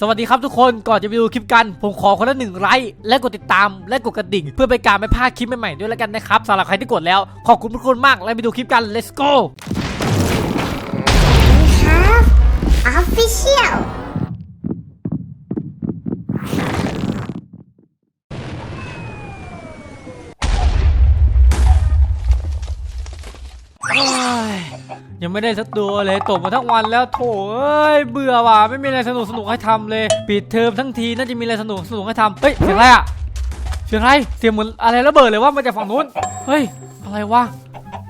สวัสดีครับทุกคนก่อนจะไปดูคลิปกัน ผมขอคนละหนึ่งไลค์และกดติดตามและกดกระดิ่ง เพื่อไปการไม่พลาดคลิปใหม่ๆด้วยแล้วกันนะครับสำหรับใครที่กดแล้ว ขอบคุณทุกคนมากและไปดูคลิปกัน let's go We have official. โอ้ย ยังไม่ได้สักตัวเลยตกมาทั้งวันแล้วโถเอ้ยเบื่อว่ะไม่มีอะไรสนุกสนุกให้ทำเลย ปิดเทอมทั้งทีน่าจะมีอะไรสนุกสนุกให้ทำเฮ้ยเสียงอะไรอะเสียงอะไรเสียงเหมือนอะไรระเบิดเลยว่ามาจากฝั่งนู้นเฮ้ยอะไรวะ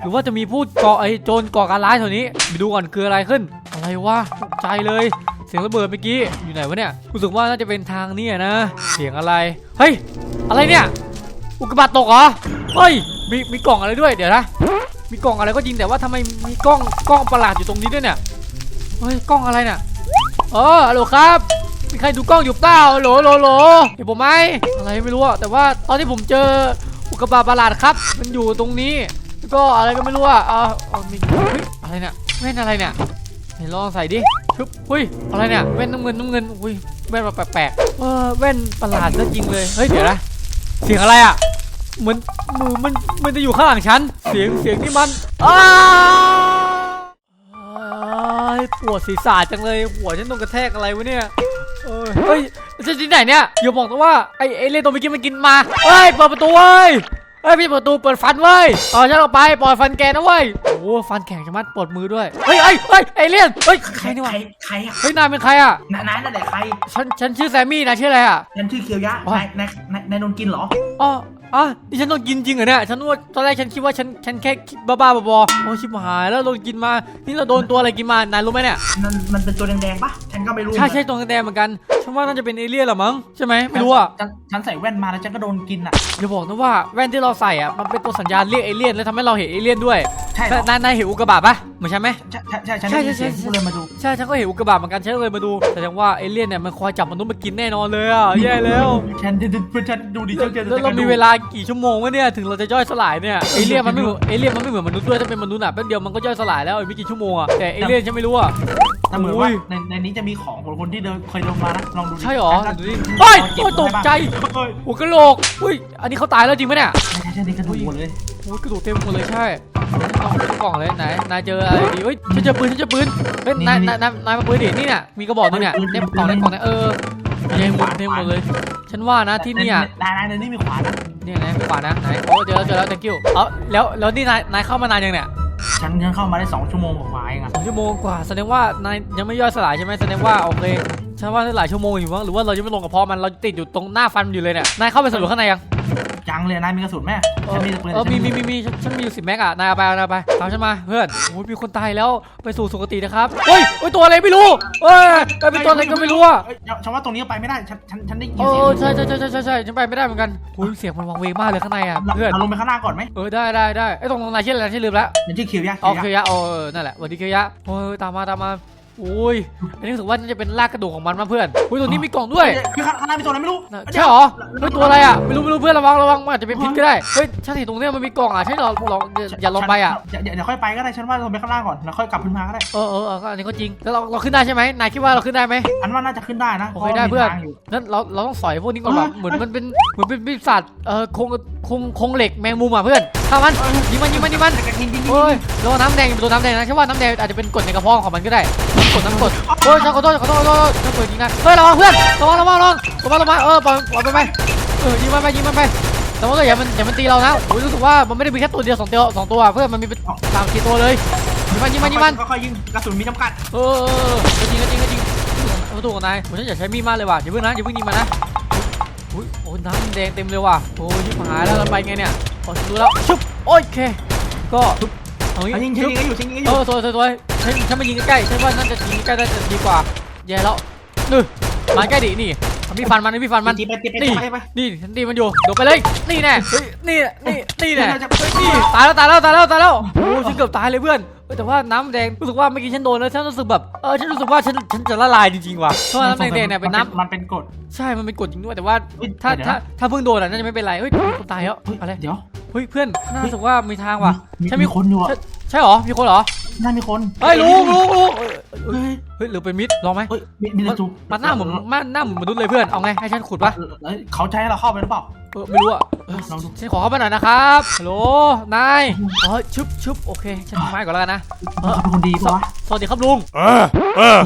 หรือว่าจะมีผู้ก่อไอ้โจรก่อการร้ายแถวนี้ไปดูก่อนคืออะไรขึ้น อะไรวะตกใจเลยเสียงระเบิดเมื่อกี้อยู่ไหนวะเนี่ยรู้สึกว่าน่าจะเป็นทางเนี่ยนะ เสียงอะไรเฮ้ยอะไรเนี่ย อุกกาบาตตกเหรอเฮ้ยมีมีกล่องอะไรด้วยเดี๋ยวนะ มีกล่องอะไรก็จริงแต่ว่าทำไมมีกล้องกล้องประหลาดอยู่ตรงนี้ด้วยเนี่ยเฮ้ยกล้องอะไรเนี่ยเออฮัลโหลครับมีใครดูกล้องอยู่เปล่าฮัลโหลฮัลโหลโหลเห็นผมไหมอะไรไม่รู้อะแต่ว่าตอนที่ผมเจออุกกาบาตประหลาดครับ มันอยู่ตรงนี้แล้วก็อะไรก็ไม่รู้อะเออเอามีอะไรเนี่ยแว่นอะไรเนี่ยไหนลองใส่ดิชึบเฮ้ยอะไรเนี่ยแว่นน้ำเงินน้ำเงินอุ้ยแว่นมาแปลกๆเออแว่นประหลาดซะจริงเลยเฮ้ยเดี๋ยวนะเสียงอะไรอะ เหมือนมือมันมันจะอยู่ข้างหลังฉัน เสียงเสียงนี่มันอ้าวอ้าปวดศีรษะจังเลยหัวฉันโดนกระแทกอะไรวะเนี่ยเออเฮ้ยจะที่ไหนเนี่ยอย่าบอกนะว่าไอ้ไอ้เล่นตัวเมื่อกี้มันกินมาเฮ้ยเปิดประตูเว้ยเฮ้ยพี่เปิดประตูเปิดฟันเว้ยต่อฉันออกไปปล่อยฟันแกนะเว้ยโอ้โหฟันแข็งจะมัดปวดมือด้วยเฮ้ยเฮ้ยเฮ้ยไอ้เลี่ยนเฮ้ยใครนี่วะใครอะเฮ้ยนายเป็นใครอะนายนายนั่นแหละใครฉันฉันชื่อแซมมี่นายชื่ออะไรอะฉันชื่อเคียวยะนายนายนายนายโดนกินเหรออ๋อ อ๋อนี่ฉันโดนกินจริงเหรอเนี่ย ฉันว่าตอนแรกฉันคิดว่าฉันฉันแค่คิดบ้าๆบอๆโอ้ชิบหายแล้วโดนกินมา นี่เราโดนตัวอะไรกินมานายรู้ไหมเนี่ย มันมันเป็นตัวแดงๆปะ ก็ไม่รู้ใช่ใช่ตัวแดงๆเหมือนกันฉันว่าน่าจะเป็นเอเลี่ยนเหรอมั้งใช่ไหมไม่รู้อะฉันฉันใส่แว่นมาแล้วฉันก็โดนกินอะอย่าบอกนะว่าแว่นที่เราใส่อะมันเป็นตัวสัญญาณเรียกเอเลี่ยนแล้วทำให้เราเห็นเอเลี่ยนด้วยใช่เหรอนายนายเห็นอุกกาบาตปะเหมือนฉันไหมใช่ใช่ใช่ฉันใช่ได้ยินใช่เสียงใช่กูเลยมาดูใช่ฉันก็เห็นอุกกาบาตเหมือนกันฉันเลยมาดูแสดงว่าเอเลี่ยนเนี่ยมันคอยจับมนุษย์มากินแน่นอนเลยอะแย่แล้วฉันฉันดูดิแล้วฉันเจอแล้วเรามีเวลากี่ชั่วโมงวะเนี่ยถึงเราจะย่อยสลายเนี่ยเอเลี่ยนมันไม่เหมือนเอเลี่ยนมันไม่เหมือนมนุษย์ด้วยถ้าเป็นมนุษย์อะแป๊บเดียวมันก็ย่อยสลายแล้วอีกไม่กี่ชั่วโมงอะแต่เอเลี่ยนฉันไม่รู้อะ แต่เหมือนโอ้ว่ายในในนี้จะมีของของคนที่เดินเคยเดินมานะลองดูดิใช่หรอฉันดูดิก็เฮ้ยเก็บโอ้ยตกใจเฮ้ยหัวกะโหลกอุ้ยอันนี้เขาตายแล้วจริงไหมเนี่ยใช่ใช่ใช่ในกระดูกหมดเลยโอ้ยกระดูกเต็มหมดเลยใช่กล่องกล่องเลยไหนนายเจออะไรดีเฮ้ยฉันเจอปืนฉันเจอปืนเฮ้ยนายนายนายนายมาปืนดินี่เนี่ยมีกระบอกนึงเนี่ยเนี่ยกล่องเนี่ยกล่องเนี่ยเออเต็มหมดเต็มหมดเลย ฉันว่านะที่เนี่ยนายนายในนี้มีขวานนะเนี่ยนะขวานะไหนโอ้เจอแล้วเจอแล้ว thank you เอ้าแล้วแล้วนี่นายนายเข้ามานานยังเนี่ย ฉันฉันเข้ามาได้สองชั่วโมงกว่าๆเองอะสองชั่วโมงกว่าแสดงว่านายยังไม่ย่อยสลายใช่ไหมแสดงว่าโอเคฉันว่าหลายชั่วโมงอยู่มั้งหรือว่าเรายังไม่ลงกระเพาะมันเราติดอยู่ตรงหน้าฟันอยู่เลยเนี่ยนายเข้าไปสำรวจข้างในยัง จังเลยนายมีกระสุนไหมฉันมีปืนเออมีมีมีมีฉันมีอยู่สิบแม็กอะนายเอาไปเอาไปตามฉันมาเพื่อนโอ้ยมีคนตายแล้วไปสู่สุคตินะครับเฮ้ยเฮ้ยตัวอะไรไม่รู้เฮ้ยกลายเป็นตัวอะไรก็ไม่รู้อะฉันว่าตรงนี้ไปไม่ได้ฉันฉันฉันได้ยินโอ้เสียงใช่ใช่ใช่ใช่ใช่ใช่ฉันไปไม่ได้เหมือนกันโอ้ยเสียงมันวังเวงมากเลยข้างในอะเพื่อนเราลงไปข้างล่าก่อนไหมเออได้ได้ได้ไอ้ยตรงตรงนายชื่ออะไรนะชื่อลืมแล้วฉันชื่อคิวยะอ๋อคิเคีวยะยะเออนั่นแหละสวันดีเคียะโอ้ยตามมาตามมา อ้ยอันนี้รู้สึกว่าน่าจะเป็นรากกระดูกของมันมาเพื่อนอุ้ยตัวนี้มีกล่องด้วยคือข้างข้างล่างมีตัวอะไรไม่รู้น่ะใช่เหรอเฮ้ยตัวอะไรอะไม่รู้ไม่รู้เพื่อนระวังระวังมันอาจจะเป็นพิษก็ได้เฮ้ยฉันเห็นตรงเนี้ยมันมีกล่องอะใช่เหรอลองอย่าอย่าลองไปอะฉันเดี๋ยวเดี๋ยวค่อยไปก็ได้ฉันว่าลงไปข้างล่างก่อนแล้วค่อยกลับขึ้นมาก็ได้เออเออเออก็อันนี้ก็จริงแล้วเราเราขึ้นได้ใช่ไหมนายคิดว่าเราขึ้นได้ไหมอันว่าน่าจะขึ้นได้นะโอเคได้เพื่อนพราะว่ามีทางยู่นั้นเราเราต้องสอยพวกนี้ก่อนแบบเออเหมือนมันเป็นเหมือนเป็นปีศาจเอ่อคงคงคงเหล็กแมงมุมอะเพื่อนฆ่ามันยิงมันยิงมันยิงมันยิงยิงยิงโอ้ยระวังน้ำแดงเป็นตัวน้ำแดงนะใช่ว่าน้ำแดงอาจจะเป็นกรดในกระเพาะของมันก็ได้น้ำ กรดน้ำกรดโอ้ยฉันขอโทษขอโทษขอโทษน้ำกรดจริงนะเฮ้ยระวังเพื่อนระวังระวังระวังระวังระวังเออปล่อยปล่อยไปไปเออยิงมันไปยิงมันไปแต่ว่าก็อย่ามันอย่ามันตีเรานะโอ้ยรู้สึกว่ามันไม่ได้มีแค่ตัวเดียวสองตัวสองตัวเพื่อนมันมีเป็นสามสี่ตัวเลยยิงมันยิงมันยิงมันค่อยๆยิงกระสุนมีจำกัดเออเออเออก็จริงก็จริงก็จริงประตูของนายผมฉันอยากใช้มีดมากเลยว่ะอย่าเพิ่งนะอย่าเพิ่งยิงมันนะอุ้ยโอ้ยน้ำแดงเต็มเลยว่ะโอ้ยยิบหายแล้วเราไปไงเนี่ยพอฉันรู้แล้วชุบโอเคก็ เอางี้อะยิงฉันยิงกันอยู่ฉันยิงกันอเอยู่อสวยสวยสวยฉันฉันมายิงใกล้ๆฉันว่าน่าจะยิงใกล้น่าจะดีกว่าแย่แล้วนี่มาใกล้ดินี่ เอามีดฟันมันเอามีดฟันมันตีไปตีไปนี่ตีไป นี่ฉันตีมันอยู่โดดไปเลยนี่แน่เฮ้ยนี่นี่นี่แน่เราจะเฮ้ยนี่ตายแล้วตายแล้วตายแล้วตายแล้วโอ้ฉันเกือบตายเลยเพื่อนเฮ้ยแต่ว่าน้ำแดงรู้สึกว่าเมื่อกี้ฉันโดนแล้วฉันรู้สึกแบบเออฉันรู้สึกว่าฉันฉันจะละลายจริงๆว่ะเพราะว่าน้ำแดงๆเนี่ยเป็นน้มันเป็นกฎำใช่มันเป็นกรดจริงด้วยแต่ว่าเฮ้ยถ้าเดี๋ยวถ้านะถ้าเพิ่งโดนอะน่าจะไม่เป็นไรเฮ้ยมีคนตายแล้วเฮ้ยอะไรเดี๋ยวเฮ้ยเพื่อนน่ารู้สึกว่ามีทางว่ะมีฉันมีมีคนอยู่อะใช่ใช่เหรอมีคนเหรอน่ามีคนเฮ้ยลุงลุงลุง เอ้ยเฮ้ยเฮ้ยหรือเป็นมิดลองไหมเฮ้ยมีมีแต่จูมันหน้าเหมือนมันหน้าเหมือนมนุษย์เลยเพื่อนเอาไงให้ฉันขุดปะ เออเอ้ยเขาจะให้เราเข้าไปหรือเปล่า เออไม่รู้อะเออลองดู ฉันขอเข้าไปหน่อยนะครับฮัลโหลนายเออชุบชุบโอเคฉันทำไม้ก่อนแล้วกันนะเออเป็นคนดีปะวะสวัสดีครับลุงเออเออ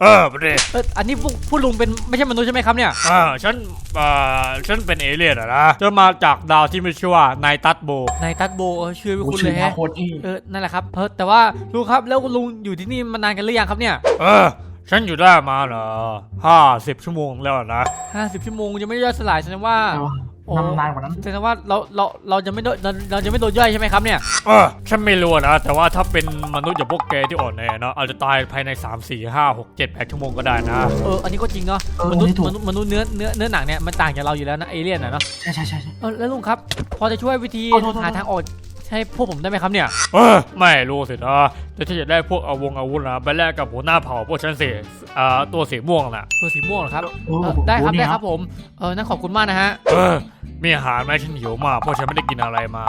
เออประเดี๋ยวเอออันนี้พวกผู้ลุงเป็นไม่ใช่มนุษย์ใช่ไหมครับเนี่ยอ่าฉันอ่าฉันเป็นเอเลี่ยนอะนะจะมาจากดาวที่มีชื่อว่านายตัดโบ นายตัดโบเออชื่อไม่โอ้คุ้นชื่เลอยมาแฮะโคตรเท่เออนั่นแหละครับเออแต่ว่าลุงครับแล้วลุงอยู่ที่นี่มานานกันหรือยังครับเนี่ยเออ ฉันอยู่ได้มาเหรอห้าสิบชั่วโมงแล้วนะห้าสิบชั่วโมงยังไม่ได้ย่อยสลายแสดงว่าแต่ว่าโอ้ นำนานกว่านั้นแสดงว่าเราเราเราจะไม่โดนเราเราจะไม่โดนย่อยใช่ไหมครับเนี่ย เออฉันไม่รู้นะ แต่ว่าถ้าเป็นมนุษย์อย่างพวกแกที่อ่อนแอนะอาจจะตายภายใน 3 4 5 6 7 8 ชั่วโมงก็ได้นะ เอออันนี้ก็จริงเนาะเออมนุษย์นี่ถูก มนุษย์มนุษย์เนื้อเนื้อเนื้อหนังเนี่ยมันต่างจากเราอยู่แล้วนะเอเลี่ยนนะเนาะใช่ใช่ใช่ใช่ เออแล้วลุงครับ พอจะช่วยวิธีโทษโทษโทษ หาทางออก ให้พวกผมได้ไหมครับเนี่ย เออไม่รู้สินะแต่ถ้าจะได้พวกอาวงอาวุธนะไปแลกกับหัวหน้าเผ่าพวกฉันสิอ่าตัวสีม่วงน่ะ ตัวสีม่วงเหรอครับโอ้เออโหได้ครับนี่ได้ครับผมเออนั่นขอบคุณมากนะฮะเออ มีอาหารไหมฉันหิวมากเพราะฉันไม่ได้กินอะไรมา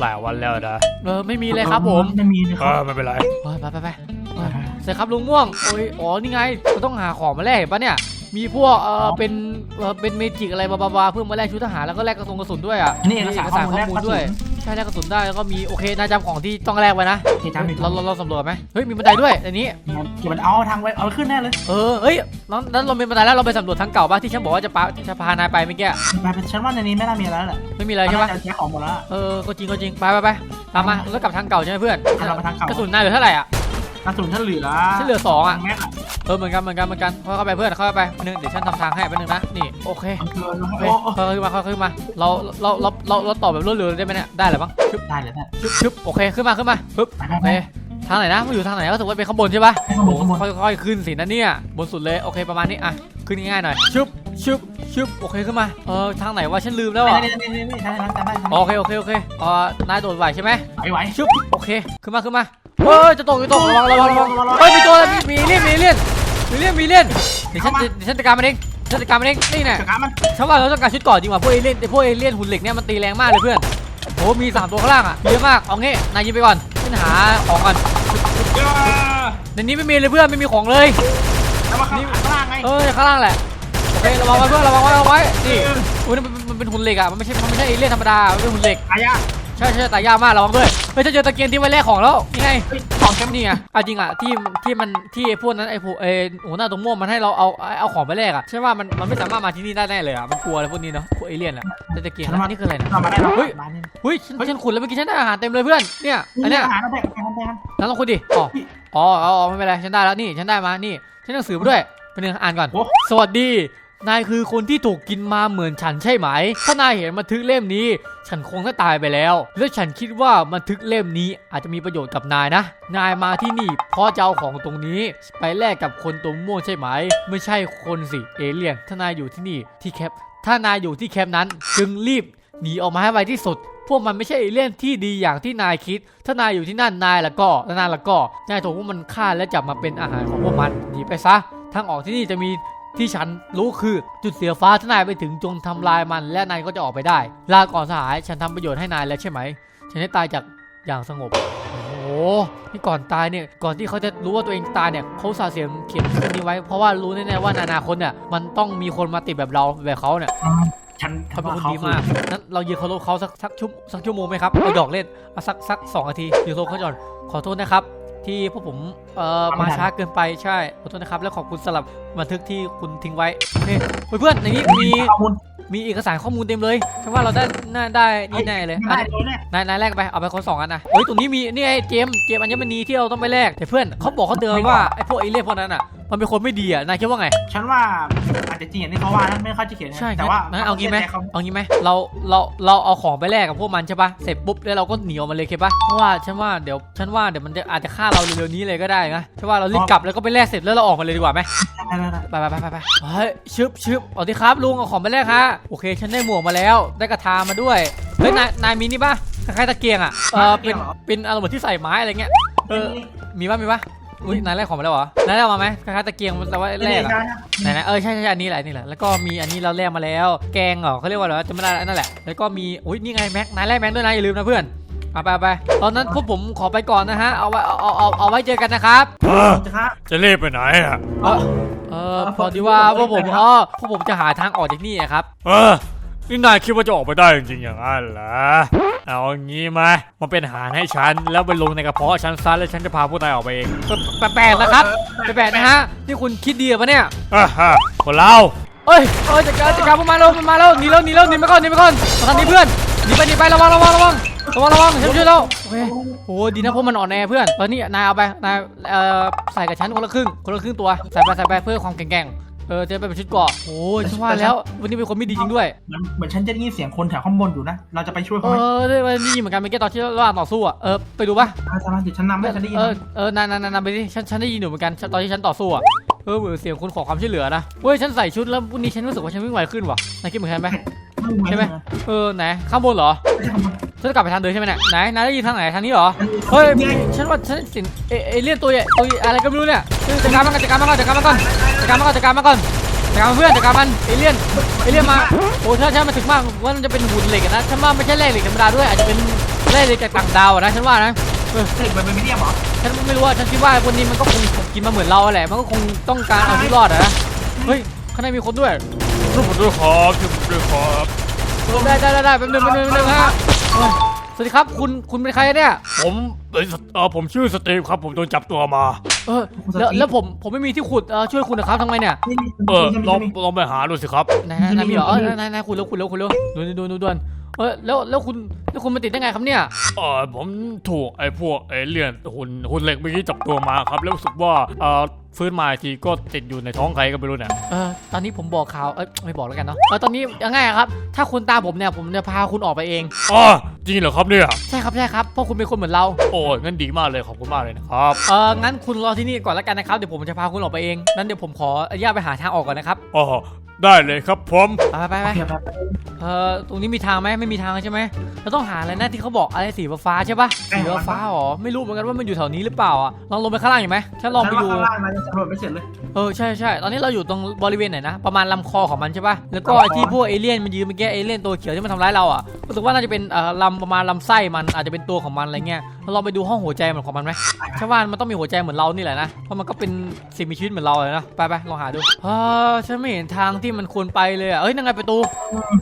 หลายวันแล้วนะเออไม่มีเลยครับผมไม่มีเลยคเอรับอไม่เป็นไร เออไปไปไปเออเสร็จครับลุงม่วงโอ้ยอ๋อนี่ไงเราต้องหาของมาแลกเห็นปะเนี่ยมีพวกเออเป็นเออเป็นเมจิกอะไรบาบาๆเพื่อมาแลกชุดทหารแล้วก็แลกกระสุนกระสุนด้วยอะอันนี้เอกมีสารข้อมูลแรกด้วย ใช่แลกกระสุนได้แล้วก็มีโอเคนายจำของที่ต้องแลกไว้นะเกจามิเราเราเราสำรวจไหมเฮ้ยมีบันไดด้วยอันนี้เก็บมันเอาทางไว้เอาขึ้นแน่เลยเออเฮ้ยนั้นนั้นเราเป็นบันไดแล้วเราไปสำรวจทั้งเก่าป่ะที่ฉันบอกว่าจะปาจะพานายไปเมื่อกี้ไปไปฉันว่าในนี้ไม่น่ามีแล้วแหละไม่มีอะไรใช่ปะน่าจใช้ของหมดแล้วเออก็จริงก็จริงไปไปไปตามมาแล้วกลับทางเก่าใช่ไหมเพื่อนเราไปทางเก่า กระสุนนายเหลือเท่าไหร่อะ กระสุนฉันเหลือฉันเหลือสองอะแม็กอะเออเหมือนกันเหมือนกันเหมือนกันค่อยเข้าไปเพื่อนค่อยเข้าไปแป๊บนึงเดี๋ยวฉันทำทางให้แป๊บนึงนะนี่โอเคมันเกินแล้วโอเคโอ้โอ้ค่อยๆขึ้นมาค่อยๆขึ้นมาเราเราเราเราเราต่อแบบรวดเร็วได้ไหมเนี่ยได้เหรือบ้างชึบได้เลยได้ชึบชึบโอเคขึ้นมาขึ้นมาปึ๊บไปโอไป เคทางไหนนะมันอยู่ทางไหนก็ถือว่าเป็นข้างบนใช่ปะไปข้างบนข้างบนค่อยๆขึ้นสินะเนี่ยบนสุดเลยโอเคประมาณนี้อะขึ้นง่ายๆหน่อยชึบชึบชึบโอเคขึ้นมาเออทางไหนวะฉันลืมแล้วอะนี่นี่นี่นี่ใช่แล้วจำได้จำโอได้เคโอเคโอเคเออนายโดดไหวใช่ไหม ไหวไหวชึบโอเคขึ้นมาขึ้นมา เฮ้ยจะตกจะตกระวังระวังระวังเฮ้ยมีตัวอะไรมีมีเลี่ยนมีเลี่ยนมีเลี่ยนมีเลี่ยนเดี๋ยวฉันเดี๋ยวฉันจัดการมันเองฉันจัดการมันเองนี่แน่จัดการมันฉันว่าเราต้องการชุดเก่อนจริงว่ะพวกเอเลี่ยนไอ้พวกเอเลี่ยนหุ่นเหล็กเนี่ยมันตีแรงมากเลยเพื่อนโอ้มีสามตัวข้างล่างอะเยอะมากเอางี้นายยิงไปก่อนฉันหาของก่อนเออในนี้ไม่มีเลยเพื่อนไม่มีของเลยแล้วมาข้างล่างไงเออข้างล่างแหละโอเคระวังไว้เพื่อนระวังไว้ระวังไว้นี่โอ้ยมันมันมันเป็นหุ่นเหล็กอะมันไม่ใช่มันไม่ใช่เอเลี่ยนธรรมดามันเป็นหุ่นเหล็กอายะ ใช่ใช่ตายยากมากระวังด้วยเฮ้ยฉันเจอตะเกียงที่ไว้แลกของแล้วนี่ไงเฮ้ยของแคมป์นี่ไงเอาจริงอะที่ที่มันที่ไอ้พวกนั้นไอ้พวกเออหัวหน้าตรงม่วงมันให้เราเอาเอาของไปแลกอะใช่ว่ามันมันไม่สามารถมาที่นี่ได้แน่เลยอะมันกลัวอะไรพวกนี้เนาะพวกเอเลี่ยนอะแต่ตะเกียงฉันว่าอันนี่คืออะไรนะทำมาได้แล้วเฮ้ยมาเนี่ยเฮ้ยฉันฉันขุดแล้วเมื่อกี้ฉันได้อาหารเต็มเลยเพื่อนเนี่ยอันเนี้ยอาหารเอาไปเอาไปเอาไปแล้วลองคุยดิอ๋ออ๋ออ๋อไม่เป็นไรฉันได้แล้วนี่ฉันได้มานี่ฉันหนังสือมาด้วยเป็นหนึ่งอ่านก่อนโอ้สวัสดี นายคือคนที่ถูกกินมาเหมือนฉันใช่ไหม ถ้านายเห็นบันทึกเล่มนี้ ฉันคงได้ตายไปแล้ว และฉันคิดว่าบันทึกเล่มนี้อาจจะมีประโยชน์กับนายนะ นายมาที่นี่เพราะจะเอาของตรงนี้ ไปแลกกับคนตัวม่วงใช่ไหม ไม่ใช่คนสิเอเลี่ยน ถ้านายอยู่ที่นี่ที่แคป ถ้านายอยู่ที่แคปนั้น จึงรีบหนีออกมาให้ไวที่สุดพวกมันไม่ใช่เอเลี่ยนที่ดีอย่างที่นายคิด ถ้านายอยู่ที่นั่นนายละก็นายละก็ นายถูกพวกมันฆ่าและจับมาเป็นอาหารของพวกมัน หนีไปซะ ทางออกที่นี่จะมี ที่ฉันรู้คือจุดเสียฟ้าถ้านายไปถึงจงทำลายมัน และนายก็จะออกไปได้ ลาก่อนสหายฉันทำประโยชน์ให้นายแล้วใช่ไหม ฉันได้ตายจากอย่างสงบ โอ้โหนี่ก่อนตายเนี่ย ก่อนที่เขาจะรู้ว่าตัวเองตายเนี่ยเขาสาเสียงเขียนชื่อนี้ไว้ เพราะว่ารู้แน่ๆว่าในอนาคตเนี่ยมันต้องมีคนมาติดแบบเราแบบเขาเนี่ยฉันเขาเป็นคนเขาดีมากนั้นเรายืนเคารพเขาสักสักชั่วสักชั่วโมงไหมครับเอาหยอกเล่นเอาสักสักสองนาทียืนเคารพเขาก่อนขอโทษนะครับ ที่พวกผมเอ่อมาช้าเกินไปใช่ขอโทษนะครับ แล้วขอบคุณสำหรับบันทึกที่คุณทิ้งไว้โอเคเฮ้ยเพื่อนในนี้มีข้อมูลมีเอกสารข้อมูลเต็มเลยฉันว่าเราได้น่าได้นี่แน่เลยได้อันเลยเนี่ยนายนายแลกไปเอาไปคนสองอันนะเฮ้ยตรงนี้มีนี่ไอ้เจมส์เจมส์อัญมณีที่เราต้องไปแลกแต่เพื่อนเขาบอกเขาเตือนว่าไอ้พวกเอเลี่ยนพวกนั้นอะมันเป็นคนไม่ดีอะนายคิดว่าไง ฉันว่าอาจจะจริงอย่างที่เขาว่านะไม่ค่อยจะเขียนนะใช่แต่ว่างั้นเอางี้ไหมเขาเอางี้ไหมเราเราเราเอาของไปแลกกับพวกมันใช่ปะเสร็จปุ๊บแล้วเราก็หนีออกมาเลยเคปะเพราะว่าฉันว่าเดี๋ยวฉันว่าเดี๋ยวมันจะอาจจะฆ่าเราเร็วๆนี้เลยก็ได้นะใช่ว่าเรารีบกลับแล้วก็ไปแลกเสร็จแล้วเราออกมาเลยดีกว่าไหมได้ได้ได้ไปไปไปไปไปเฮ้ยชึบชึบเอาดิครับลุงเอาของไปแลกฮะโอเค ฉันได้หมวกมาแล้ว ได้กระทามาด้วยเฮ้ยนายนายมีนี่ปะคล้ายๆตะเกียงอะเออเป็นเป็นอารมณ์เหมือนที่ใส่ไม้อะไรเงี้ยเออมีปะมีปะ อุ้ยนายแลกของมาแล้วเหรอนายแลกมาไหมคล้ายๆตะเกียงมันแต่ว่าแลกอะได้ได้ไหนนะเออใช่ใช่อันนี้แหละอันนี่แหละแล้วก็มีอันนี้เราแลกมาแล้ว แกงเหรอเขาเรียกว่าอะไรวะจำไม่ได้แล้วนั่นแหละแล้วก็มีอุ้ยนี่ไงแม็กนายแลกแม็กด้วยนะอย่าลืมนะเพื่อนไปไปไปตอนนั้นพวกผมขอไปก่อนนะฮะเอาไว้เอาเอาเอาเอาไว้เจอกันนะครับเออจะครับ จะรีบไปไหนอะ เออเออพอดีว่าพวกผมเออพวกผมจะหาทางออกจากนี่อะครับ เออ นี่นายคิดว่าจะออกไปได้จริงๆอย่างนั้นเหรอ เอางี้ไหมมาเป็นอาหารให้ฉัน แล้วไปลงในกระเพาะฉันซะแล้วฉันจะพาพวกนายออกไปเองแปลกๆนะครับแปลกๆนะฮะนี่คุณคิดดีปะเนี่ยอ่าฮะคนเราเอ้ยเอ้ยจัดการจัดการพวกมาแล้วมันมาแล้วหนีแล้วหนีแล้วหนีไปก่อนหนีไปก่อนมาทางนี้เพื่อนหนีไปหนีไประวังระวังระวังระวังระวังฉันช่วยแล้วโอเคโอ้ดีนะพวกมันอ่อนแอเพื่อนเออนี่นายเอาไปนายเอ่อใส่กับฉันคนละครึ่งคนละครึ่งตัวใส่ไปใส่ไปเพื่อความแข็งแกร่ง เออจะไปเป็นชุดเกราะโอ้ยฉันว่าแล้ว วันนี้เป็นคนไม่ดีจริงด้วย เหมือนเหมือนฉันจะได้ยินเสียงคนแถวข้างบนอยู่นะ เราจะไปช่วยเอเขาไหมอได้วันนี้เหมือนกันเมื่อกี้ตอนที่ระหว่างต่อสู้อะเออไปดูปะอาจารย์เดี๋ยวฉันนำให้ฉันได้ยินเออเออนายนายนายนายไปดิฉันฉันได้ยินอยู่เหมือนกันตอนที่ฉันต่อสู้อะเออเหมือนเสียงคนขอความช่วยเหลือนะเว้ยฉันใส่ชุดแล้ววันนี้ฉันรู้สึกว่าฉันวิ่งไวขึ้นว่ะนายคิดเหมือนกันไหม ใช่ไหม เออไหนข้างบนเหรอ ไม่ใช่ข้างบน ฉันจะกลับไปทางเดิมใช่ไหมเนี่ยไหนนายได้ยินทางไหนทางนี้เหรอเฮ้ยฉันว่าฉันสินเอเอเลี่ยนตัวใหญ่ตัวใหญ่อะไรก็ไม่รู้เนี่ยจัดการมันก่อนจัดการมันก่อนจัดการมันก่อนจัดการมันก่อนจัดการมันก่อนจัดการมันเพื่อนจัดการมันเอเลี่ยนเอเลี่ยนมาโอ้ถ้าฉันมาถึงมากว่ามันจะเป็นหุ่นเหล็กอะนะฉันว่าไม่ใช่แร่เหล็กธรรมดาด้วยอาจจะเป็นแร่เหล็กจากต่างดาวอะนะฉันว่านะเด็กมันเป็นมีเดียมเหรอฉันไม่รู้ว่าฉันคิดว่าพวกนี้มันก็คงกินมาเหมือนเราแหละมันก็คงต้องการเอาชีวิตรอดอะนะเฮ้ยข้างในมีคนด้วยช่วยผมด้วยครับช่วยผมด้วยครับได้ได้ได้ได้แป๊บนึงแป๊บนึงแป๊บนึงฮะเฮ้ย สวัสดีครับคุณคุณเป็นใครเนี่ย ผมเป็นสเออผมชื่อสตีฟครับ ผมโดนจับตัวมา เออแล้วแล้วผมผมไม่มีที่ขุดเออช่วยคุณนะครับทำไงเนี่ยเออลองลองไปหาดูสิครับนายนายนายมีเหรอเออนายนายคุณเร็วคุณเร็วคุณเร็วดูดูดูด่วนเออแล้วแล้วคุณแล้วคุณมาติดได้ไงครับเนี่ย เออผมถูกไอ้พวกเอเลี่ยนหุ่นหุ่นเหล็กเมื่อกี้จับตัวมาครับ แล้วรู้สึกว่าเออ ฟื้นมาอีกทีก็ติดอยู่ในท้องใครก็ไม่รู้เนี่ย เออตอนนี้ผมบอกข่าวเออไม่บอกแล้วกันเนาะเออตอนนี้ยังไงอะครับ ถ้าคุณตามผมเนี่ยผมจะพาคุณออกไปเอง อ๋อจริงเหรอครับเนี่ย ใช่ครับใช่ครับเพราะคุณเป็นคนเหมือนเรา โอ้ยงั้นดีมากเลยขอบคุณมากเลยนะครับ เอองั้นคุณรอที่นี่ก่อนแล้วกันนะครับเดี๋ยวผมจะพาคุณออกไปเองนั้นเดี๋ยวผมขออนุญาตไปหาทางออกก่อนนะครับ อ๋อ ได้เลยครับผมไปไปไปเออตรงนี้มีทางไหมไม่มีทางใช่ไหมเราต้องหาอะไรนะที่เขาบอกอะไรสีฟ้าๆใช่ปะสีฟ้าๆอ๋อไม่รู้เหมือนกันว่ามันอยู่แถวนี้หรือเปล่าอะลองลงไปข้างล่างอยู่ไหมฉันลองไปดูข้างล่างนะยังสำรวจไม่เสร็จเลยเออใช่ใช่ตอนนี้เราอยู่ตรงบริเวณไหนนะประมาณลำคอของมันใช่ปะแล้วก็ไอ้ที่พวกเอเลี่ยนมันยืนเมื่อกี้เอเลี่ยนตัวเขียวที่มันทำร้ายเราอะรู้สึกว่าน่าจะเป็นเอ่อลำประมาณลำไส้มันอาจจะเป็นตัวของมันอะไรเงี้ยเราลองไปดูห้องหัวใจมันของมันไหมใช่ว่ามันต้องมีหัวใจเหมือนเรานี่แหละนะเพราะมันก็เป็นสิ่งมีชีวิตเหมือนเราเลยนะไปไปลองหาดูเออฉันไม่เห็นทางที่มันควรไปเลยอะเอ้ยนั่นไงประตู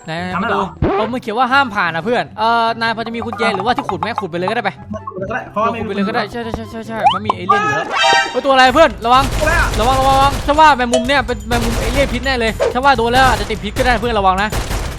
ไหนไหนประตูเออมันเขียนว่าห้ามผ่านนะเพื่อนเออนายพอจะมีกุญแจหรือว่าที่ขุดไหมขุดไปเลยก็ได้ไปก็ได้เพราะว่าไม่ขุดไปเลยก็ได้ใช่ใช่ใช่ใช่ใช่มันมีเอเลี่ยนอยู่แล้วเฮ้ยตัวอะไรเพื่อนระวังระวังระวังระวังฉันว่าแมงมุมเนี่ยเป็นแมงมุมเอเลี่ยนพิษแน่เลยฉันว่าโดนแล้วอาจจะติดพิษก็ได้เพื่อนระวังนะ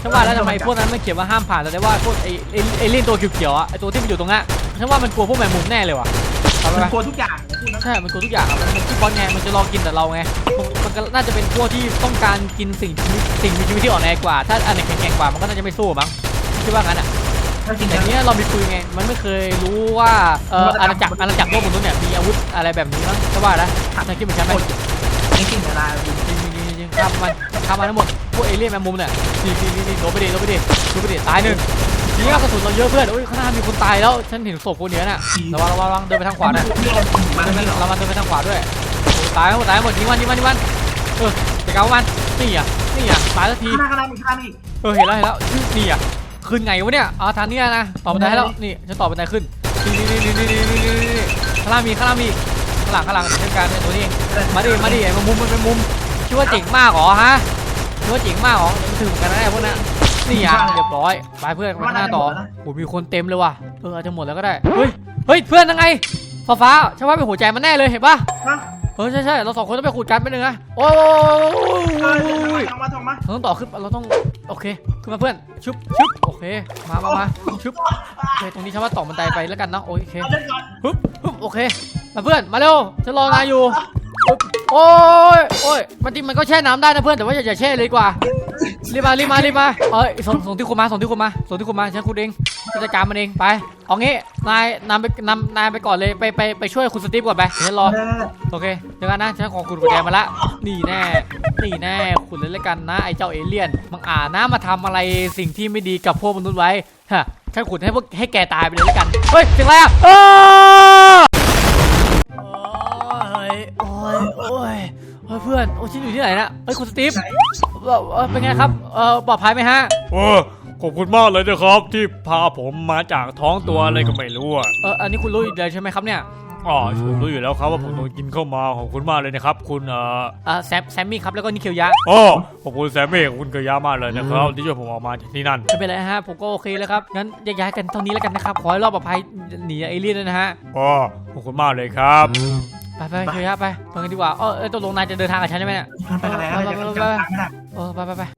ฉันว่าแล้วทำไมพวกนั้นไม่เขียนว่าห้ามผ่านแต่ได้ว่าพวกไอไอ้เอเลี่ยนตัวเขียวๆอะไอตัวที่มันอยู่ตรงนั้นฉันว่ามันกลัวพวกแมงมุมแน่เลยว่ะเอาไป มันไปกลัวทุกอย่างพูดนะใช่ มันกลัวทุกอย่างอะมันมันคือบอลไง มันจะรอกินแต่เราไงมันมันก็น่าจะเป็นพวกที่ต้องการกินสิ่งชีวิตสิ่งมีชีวิตที่อ่อนแอกว่า ถ้าอันไหนแข็งๆกว่า มันก็น่าจะไม่สู้มั้งคิดว่างั้นอะ ถ้าจริงอย่างๆเนี้ยเรามีปืนไง มันไม่เคยรู้ว่า เอ่ออาณาจักรอาณาจักรโลกมนุษย์เนี่ย มีอาวุธอะไรแบบนี้มั้งก็ว่านะนายคิดเหมือนฉันไหมจริงๆเวลาจริงจริงจริงจริงข้ามมันข้ามมันทั้งหมด พวกเอเลี่ยนแมงมุมเนี่ยนี่นี่นี่นี่โดนไปดิโดนไปดิโดนไปดิตายหนึ่ง ทีนี้กระสุนเราเยอะเพื่อนโอ้ยข้างหน้ามีคนตายแล้ว ฉันเห็นศพคนเนี้ยน่ะระวังระวังระวังเดินไปทางขวาน่ะมาเดินไม่หรอระวังเดินไปทางขวาด้วยโอ้ยตายหมดตายหมดยิงมันยิงมันยิงมันเออจัดการมันนี่อะนี่อะตายสักทีข้างหน้าข้างหน้ามีข้างหน้ามีเออเห็นแล้วเห็นแล้วนี่อะขึ้นไงวะเนี่ยอ๋อทางนี้นะต่อบันไดให้แล้วนี่ฉันต่อบันไดขึ้นนี่นี่นี่นี่นี่นี่นี่ข้างล่างมีข้างล่างมีข้างหลังข้างหลังเช่นกันเนี่ยตัวนี้เองมาดิมาดิไอ้มุมมันเป็นมุมคิดว่าเจ๋งมากเหรอฮะคิดว่าเจ๋งมากเหรอเดี๋ยวมันถึงเหมือนกันนะไอ้พวกนั้น นี่อะเรียบร้อยไปเพื่อนไปข้างหน้าต่อโอ้ยมีคนเต็มเลยว่ะเอออาจจะหมดแล้วก็ได้เฮ้ยเฮ้ยเพื่อนยังไงฟ้าฟ้าฉันว่าเป็นหัวใจมันแน่เลยเห็นปะฮะเออใช่ใช่เราสองคนต้องไปขุดกันไปหนึ่งนะโอ้ยทองมาทองมาเราต้องต่อขึ้นเราต้องโอเคขึ้นมาเพื่อนชุบชุบโอเคมามามาชุบโอเคตรงนี้ฉันว่าต่อบันไดไปแล้วกันเนาะโอเคเอาเล่นก่อนฮึบฮึบโอเคมาเพื่อนมาเร็วฉันรอนายอยู่ฮึบโอ้ยโอ้ยมันจริงมันก็แช่น้ำได้นะเพื่อนแต่ว่าอย่าอย่าแช่เลยดีกว่า รีบมารีบมารีบมาเอ้ยส่งส่งที่คุณมาส่งที่คุณมาส่งที่คุณมาฉันคุณเองฉันจัดการมันเองไปเอางี้นายนำไปนำนายไปก่อนเลยไปไปไปช่วยคุณสตีฟก่อนไปเดี๋ยวฉันรอโอเคเดี๋ยวกันนะฉันขอขุดกุญแจมาละนี่แน่นี่แน่ขุดเลยแล้วกันนะไอ้เจ้าเอเลี่ยนมังอาจนะมาทำอะไรสิ่งที่ไม่ดีกับพวกมนุษย์ไว้ฮะฉันขุดให้พวกให้แกตายไปเลยแล้วกันเฮ้ยเสียงอะไเฮ้ยเพื่อนโอ้ยฉันอยู่ที่ไหนนะเฮ้ยคุณสตีฟเอ่อเอ่อเป็นไงครับเออปลอดภัยไหมฮะโอ้ขอบคุณมากเลยนะครับ ที่พาผมมาจากท้องตัวอะไรก็ไม่รู้อะเอออันนี้คุณรู้อยู่แล้วใช่ไหมครับเนี่ยอ๋อผมรู้อยู่แล้วครับว่าผมโดนกินเข้ามาขอบคุณมากเลยนะครับ คุณเอ่ออ่าแซมแซมมี่ครับแล้วก็นิเคียวยะอ๋อขอบคุณแซมมี่ขอบคุณเกยามากเลยนะครับที่ช่วยผมออกมาจากที่นั่นไม่เป็นไรฮะผมก็โอเคแล้วครับงั้นแยกย้ายกันเท่านี้แล้วกันนะครับขอให้รอดปลอดภัยหนีเอเลี่ยนด้วยนะฮะอ๋อขอบคุณมากเลยครับ ไปไปเคียวยะไปไปกันดีกว่าเออเออตกลงนายจะเดินทางกับฉันใช่ไหมเนี่ยไปกันแล้วไปไปไปจะจำทางไม่ได้ เออไปไปไป